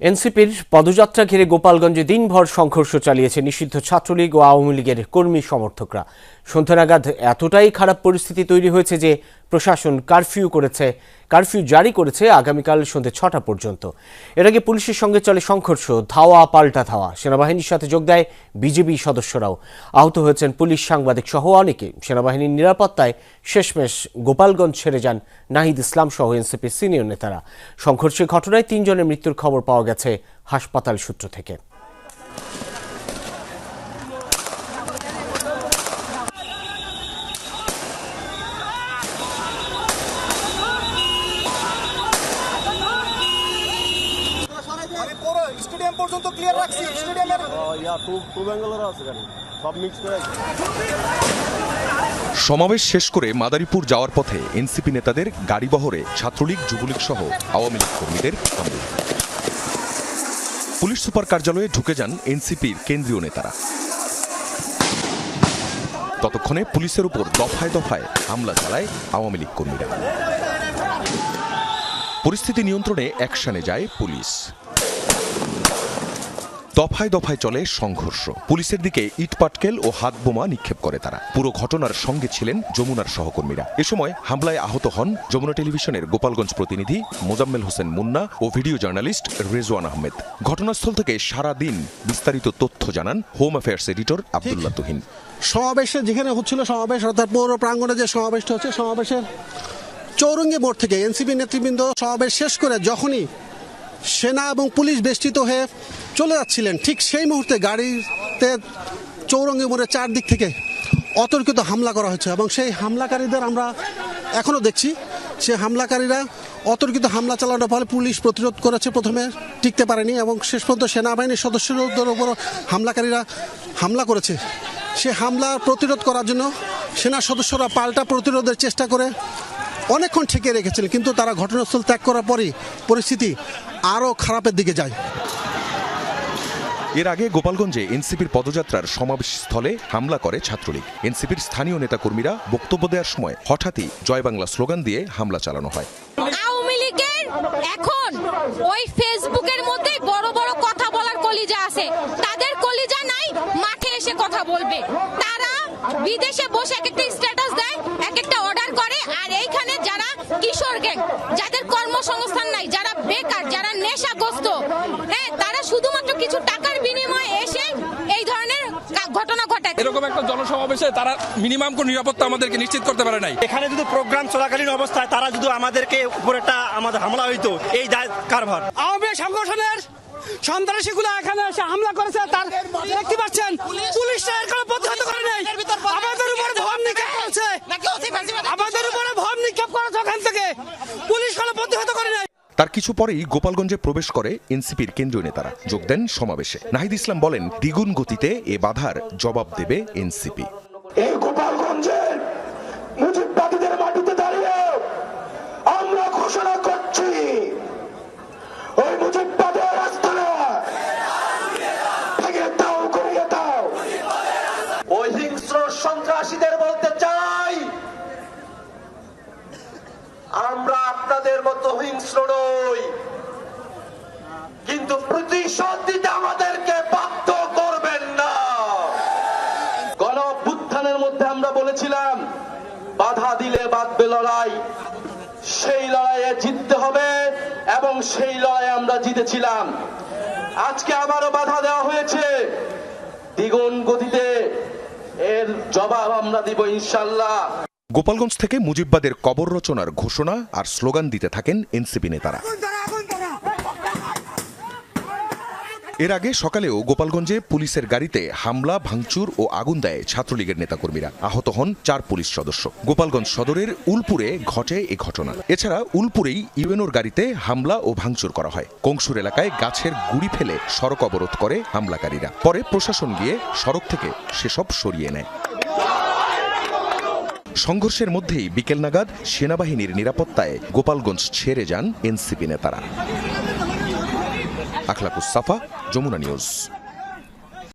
এনসিপির পদযাত্রা ঘিরে গোপালগঞ্জে দিনভর সংঘর্ষ চালিয়েছে নিষিদ্ধ ছাত্রলীগ ও আওয়ামী লীগের কর্মী সমর্থকরা। সন্ধ্যা নাগাদ এতটাই খারাপ পরিস্থিতি তৈরি হয়েছে যে প্রশাসন কারফিউ করেছে, কারফিউ জারি করেছে আগামীকাল সন্ধ্যে ছটা পর্যন্ত। এর আগে পুলিশের সঙ্গে চলে সংঘর্ষ, ধাওয়া, পাল্টা ধাওয়া। সেনাবাহিনীর সাথে যোগ দেয় বিজেপি সদস্যরাও। আহত হয়েছেন পুলিশ সাংবাদিক সহ অনেকে। সেনাবাহিনীর নিরাপত্তায় শেষমেশ গোপালগঞ্জ ছেড়ে যান নাহিদ ইসলাম সহ এনসিপির সিনিয়র নেতারা। সংঘর্ষের ঘটনায় তিনজনের মৃত্যুর খবর পাওয়া গেছে হাসপাতাল সূত্র থেকে। আমি পুরো স্টেডিয়াম পর্যন্ত ক্লিয়ার রাখছি স্টেডিয়ামের ইয়া টু টু ব্যাঙ্গালোর আছে গাড়ি সব মিক্স করে সমাবেশ শেষ করে মাদারীপুর যাওয়ার পথে এনসিপি নেতাদের গাড়িবহরে ছাত্রলীগ যুবলীগ সহ আওয়ামী লীগ কর্মীদের হামলা পুলিশ সুপার কার্যালয়ে ঢুকে যান এনসিপির কেন্দ্রীয় নেতারা। ততক্ষণে পুলিশের উপর দফায় দফায় হামলা চালায় আওয়ামী লীগ কর্মীরা। পরিস্থিতি নিয়ন্ত্রণে অ্যাকশনে যায় পুলিশ। দফায় দফায় চলে সংঘর্ষ। পুলিশের দিকে ইটপাটকেল ও হাত বোমা নিক্ষেপ করে তারা। পুরো ঘটনার সঙ্গে ছিলেন যমুনার সহকর্মীরা। এ সময় হামলায় আহত হন যমুনা টেলিভিশনের গোপালগঞ্জ প্রতিনিধি মোজাম্মেল হোসেন মুন্না ও ভিডিও জার্নালিস্ট রেজওয়ান আহমেদ। ঘটনাস্থল থেকে সারা দিন বিস্তারিত তথ্য জানান home affairs editor Abdullah Tuhin. সমাবেশে যেখানে হচ্ছিল সমাবেশ অর্থাৎ পৌর প্রাঙ্গণে যে সমাবেশটা হচ্ছে সমাবেশের চৌরঙ্গি মোড় থেকে এনসিপি নেতৃবৃন্দ সমাবেশ শেষ করে যখনই সেনা এবং পুলিশ বেষ্টিত হয়ে চলে যাচ্ছিলেন। ঠিক সেই মুহূর্তে গাড়িতে চৌরঙ্গি মোড়ে চারদিক থেকে অতর্কিত হামলা করা হয়েছে এবং সেই হামলাকারীদের আমরা এখনও দেখছি। সে হামলাকারীরা অতর্কিত হামলা চালানোর ফলে পুলিশ প্রতিরোধ করেছে, প্রথমে টিকতে পারেনি এবং শেষ পর্যন্ত সেনাবাহিনীর সদস্যদের উপর হামলাকারীরা হামলা করেছে। সে হামলা প্রতিরোধ করার জন্য সেনা সদস্যরা পাল্টা প্রতিরোধের চেষ্টা করে অনেকক্ষণ ঠেকে রেখেছিলেন কিন্তু তারা ঘটনাস্থল ত্যাগ করার পরই পরিস্থিতি আরও খারাপের দিকে যায়। এর আগে গোপালগঞ্জে এনসিপির পদযাত্রার সমাবেশ স্থলে হামলা করে ছাত্রলীগ। এনসিপির স্থানীয় নেতাকর্মীরা বক্তব্য দেওয়ার সময় হঠাৎই জয় বাংলা স্লোগান দিয়ে হামলা চালানো হয়। আওয়ামী লীগের এখন ওই ফেসবুকের মধ্যে বড় বড় কথা বলার কলিজা আছে। তাদের কলিজা নাই মাঠে এসে কথা বলবে। তারা বিদেশে বসে এক একটা কিশোর গ্যাং যাদের কর্মসংস্থান নাই যারা বেকার যারা নেশাগ্রস্ত হ্যাঁ তারা শুধুমাত্র কিছু টাকার বিনিময়ে এসে এই ধরনের ঘটনা ঘটায়। এরকম একটা জনসমাবেশে তারা মিনিমাম কোন নিরাপত্তা আমাদেরকে নিশ্চিত করতে পারে নাই। এখানে যদি প্রোগ্রাম চলাকালীন অবস্থায় তারা যদি আমাদেরকে উপর একটা আমাদের হামলা হইতো এই দায় কারভার আওয়ামী সংগঠনের সন্ত্রাসীগুলো এখানে এসে হামলা করেছে তার দেখতে পাচ্ছেন পুলিশ এর কোনো প্রতিহত করে নাই। আমাদের উপরে ভম নিক্ষেপ করেছে। আমাদের উপরে ভম নিক্ষেপ করেছে ওখান থেকে পুলিশ কোনো প্রতিহত করে নাই তার কিছু পরেই গোপালগঞ্জে প্রবেশ করে এনসিপির কেন্দ্রীয় নেতারা। যোগ দেন সমাবেশে। নাহিদ ইসলাম বলেন দ্বিগুণ গতিতে এ বাধার জবাব দেবে এনসিপি। এই গোপালগঞ্জের মুজিববাদীদের মাটিতে দাঁড়িয়ে আমরা ঘোষণা করছি ওই মুজিববাদের আস্থানা ভেঙে দাও করিয়ে দাও। ওই হিংস্র সন্ত্রাসীদের বলতে চাই আমরা আপনাদের মতো হিংস্র নই। কিন্তু প্রতিশোধ দিতে আমাদেরকে বাধ্য করবেন না। গণ মধ্যে আমরা বলেছিলাম, বাধা দিলে বাঁধবে লড়াই। সেই লড়াইয়ে জিততে হবে এবং সেই লড়াইয়ে আমরা জিতেছিলাম। আজকে আবারও বাধা দেওয়া হয়েছে। দ্বিগুণ গতিতে এর জবাব আমরা দিব ইনশাল্লাহ। গোপালগঞ্জ থেকে মুজিববাদের কবর রচনার ঘোষণা আর স্লোগান দিতে থাকেন এনসিপি নেতারা। এর আগে সকালেও গোপালগঞ্জে পুলিশের গাড়িতে হামলা, ভাঙচুর ও আগুন দেয় ছাত্রলীগের নেতাকর্মীরা। আহত হন চার পুলিশ সদস্য। গোপালগঞ্জ সদরের উলপুরে ঘটে এ ঘটনা। এছাড়া উলপুরেই ইউএনওর গাড়িতে হামলা ও ভাঙচুর করা হয়। কংসুর এলাকায় গাছের গুড়ি ফেলে সড়ক অবরোধ করে হামলাকারীরা। পরে প্রশাসন গিয়ে সড়ক থেকে সেসব সরিয়ে নেয়। সংঘর্ষের মধ্যেই বিকেল নাগাদ সেনাবাহিনীর নিরাপত্তায় গোপালগঞ্জ ছেড়ে যান এনসিপি নেতারা। আখলাকুস সাফা, যমুনা নিউজ।